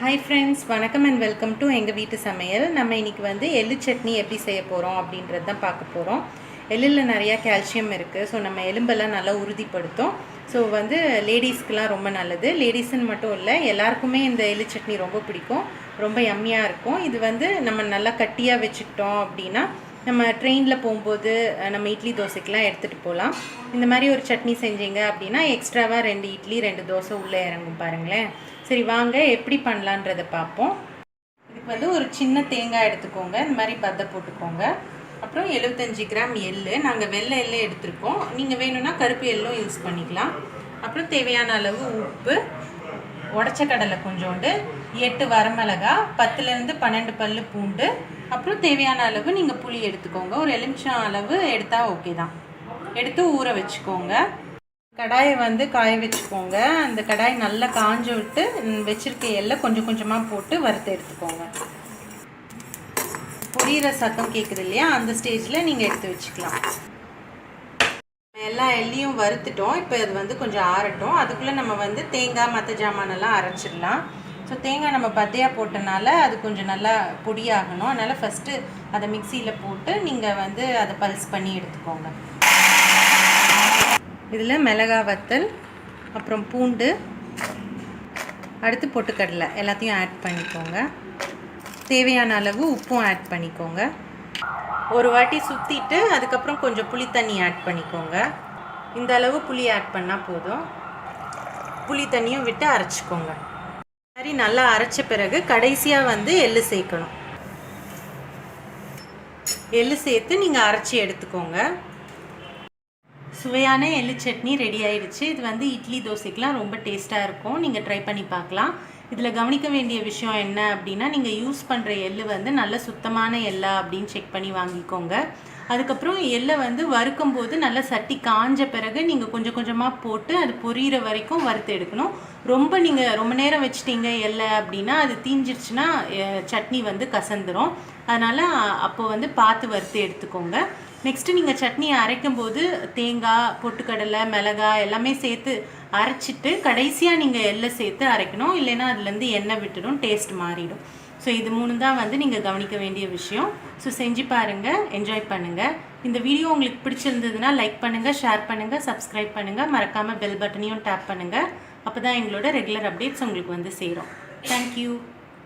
Hi friends வணக்கம் and welcome to எங்கள் வீட்டு சமையல். நம்ம இன்றைக்கி வந்து எள்ளு சட்னி எப்படி செய்ய போகிறோம் அப்படின்றது தான் பார்க்க போகிறோம் எள்ளில் நிறையா கால்சியம் இருக்குது ஸோ நம்ம எலும்பெல்லாம் நல்லா உறுதிப்படுத்தும். ஸோ வந்து லேடிஸ்க்கெலாம் ரொம்ப நல்லது. லேடிஸுன்னு மட்டும் இல்லை எல்லாருக்குமே இந்த எள்ளு சட்னி ரொம்ப பிடிக்கும். ரொம்ப யம்மியாக இருக்கும். இது வந்து நம்ம நல்லா கட்டியாக வச்சுக்கிட்டோம் அப்படின்னா நம்ம ட்ரெயினில் போகும்போது நம்ம இட்லி தோசைக்கெலாம் எடுத்துகிட்டு போகலாம். இந்த மாதிரி ஒரு சட்னி செஞ்சீங்க அப்படின்னா எக்ஸ்ட்ராவாக ரெண்டு இட்லி ரெண்டு தோசை உள்ளே இறங்கும் பாருங்களேன். சரி வாங்க. எப்படி பண்ணலான்றதை பார்ப்போம். இதுக்கு வந்து ஒரு சின்ன தேங்காய் எடுத்துக்கோங்க. இந்த மாதிரி பத்தை போட்டுக்கோங்க. அப்புறம் எழுபத்தஞ்சி கிராம் எள்ளு. நாங்கள் வெள்ளை எள்ளு எடுத்திருக்கோம். நீங்கள் வேணும்னா கருப்பு எள்ளும் யூஸ் பண்ணிக்கலாம். அப்புறம் தேவையான அளவு உப்பு உடச்ச கடலை கொஞ்சோண்டு எட்டு வரமிளகா பத்துலேருந்து பன்னெண்டு பல் பூண்டு. அப்புறம் தேவையான அளவு நீங்கள் புளி எடுத்துக்கோங்க. ஒரு எலுமிச்சம் அளவு எடுத்தால் ஓகே தான். எடுத்து ஊற வச்சுக்கோங்க. கடாயை வந்து காய வச்சுக்கோங்க. அந்த கடாய் நல்லா காஞ்சு விட்டு வச்சுருக்க எல்லாம் கொஞ்சம் கொஞ்சமாக போட்டு வறுத்து எடுத்துக்கோங்க. பொரியிற சத்தம் கேட்குது இல்லையா? அந்த ஸ்டேஜில் நீங்கள் எடுத்து வச்சுக்கலாம். எல்லா எல்லையும் வறுத்துட்டோம். இப்போ அது வந்து கொஞ்சம் ஆறட்டும். அதுக்குள்ளே நம்ம வந்து தேங்காய் மற்ற ஜாமானெல்லாம் அரைச்சிடலாம். ஸோ தேங்காய் நம்ம பத்தையாக போட்டனால அது கொஞ்சம் நல்லா பொடியாகணும். அதனால் ஃபஸ்ட்டு அதை மிக்சியில் போட்டு நீங்கள் வந்து அதை பல்ஸ் பண்ணி எடுத்துக்கோங்க. இதில் மிளகா வத்தல் அப்புறம் பூண்டு அடுத்து பொட்டுக்கடலை எல்லாத்தையும் ஆட் பண்ணிக்கோங்க. தேவையான அளவு உப்பும் ஆட் பண்ணிக்கோங்க. ஒரு வாட்டி சுற்றிட்டு அதுக்கப்புறம் கொஞ்சம் புளி தண்ணி ஆட் பண்ணிக்கோங்க. இந்த அளவு புளி ஆட் பண்ணால் போதும். புளி தண்ணியும் விட்டு அரைச்சிக்கோங்க. மாதிரி நல்லா அரைச்ச பிறகு கடைசியாக வந்து எள்ளு சேர்க்கணும். எள்ளு சேர்த்து நீங்கள் அரைச்சி எடுத்துக்கோங்க. சுவையான எள்ளு சட்னி ரெடி ஆயிடுச்சு. இது வந்து இட்லி தோசைக்கெலாம் ரொம்ப டேஸ்ட்டாக இருக்கும். நீங்கள் ட்ரை பண்ணி பார்க்கலாம். இதில் கவனிக்க வேண்டிய விஷயம் என்ன அப்படின்னா நீங்கள் யூஸ் பண்ணுற எள்ளு வந்து நல்ல சுத்தமான எள்ளா அப்படின்னு செக் பண்ணி வாங்கிக்கோங்க. அதுக்கப்புறம் எள்ளை வந்து வறுக்கும் போது நல்லா சட்டி காஞ்ச பிறகு நீங்கள் கொஞ்சம் கொஞ்சமாக போட்டு அது பொரியிற வரைக்கும் வறுத்து எடுக்கணும். ரொம்ப நீங்கள் ரொம்ப நேரம் வச்சிட்டீங்க எள்ளை அப்படின்னா அது தீஞ்சிருச்சுன்னா சட்னி வந்து கசந்துரும். அதனால் அப்போ வந்து பார்த்து வறுத்து எடுத்துக்கோங்க. நெக்ஸ்ட்டு நீங்கள் சட்னியை அரைக்கும் போது தேங்காய் பொட்டுக்கடலை மிளகாய் எல்லாமே சேர்த்து அரைச்சிட்டு கடைசியாக நீங்கள் எள்ளை சேர்த்து அரைக்கணும். இல்லைன்னா அதுலேருந்து எண்ணெய் விட்டுடும் டேஸ்ட் மாறிடும். ஸோ இது மூணு தான் வந்து நீங்கள் கவனிக்க வேண்டிய விஷயம். ஸோ செஞ்சு பாருங்கள் என்ஜாய் பண்ணுங்கள் இந்த வீடியோ உங்களுக்கு பிடிச்சிருந்ததுன்னா லைக் பண்ணுங்கள் ஷேர் பண்ணுங்கள் சப்ஸ்கிரைப் பண்ணுங்கள் மறக்காமல் பெல் பட்டனையும் டேப் பண்ணுங்கள் அப்போ தான் எங்களோட ரெகுலர் அப்டேட்ஸ் உங்களுக்கு வந்து சேரும். தேங்க்யூ